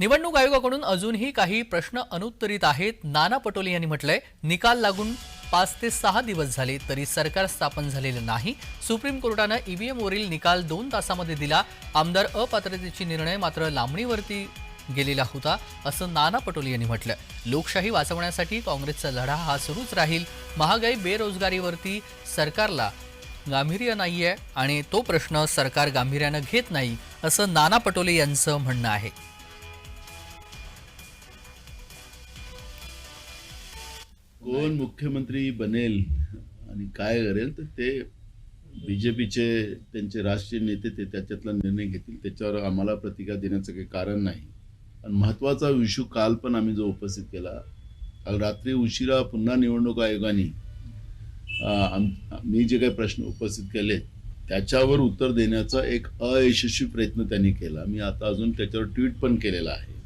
निवडणूक आयोगाकडून अजूनही काही प्रश्न अनुत्तरित आहेत. नाना पटोले यांनी म्हटलंय निकाल लागून पाच ते सहा दिवस झाले तरी सरकार स्थापन झालेलं नाही. सुप्रीम कोर्टानं ईव्हीएमवरील निकाल दोन तासामध्ये दिला. आमदार अपात्रतेची निर्णय मात्र लांबणीवरती गेलेला होता असं नाना पटोले यांनी म्हटलं लोकशाही वाचवण्यासाठी काँग्रेसचा लढा हा सुरूच राहील. महागाई बेरोजगारीवरती सरकारला गांभीर्य नाही आहे आणि तो प्रश्न सरकार गांभीर्यानं घेत नाही असं नाना पटोले यांचं म्हणणं आहे. कोण मुख्यमंत्री बनेल आणि काय करेल तर ते बीजेपीचे त्यांचे राष्ट्रीय नेते ते त्याच्यातला निर्णय घेतील. त्याच्यावर आम्हाला प्रतिकार देण्याचं काही कारण नाही. आणि महत्त्वाचा इश्यू काल पण आम्ही जो उपस्थित केला काल रात्री उशिरा पुन्हा निवडणूक आयोगाने आम- मी जे काही प्रश्न उपस्थित केले त्याच्यावर उत्तर देण्याचा एक अयशस्वी प्रयत्न त्यांनी केला. मी आता अजून त्याच्यावर ट्विट पण केलेला आहे.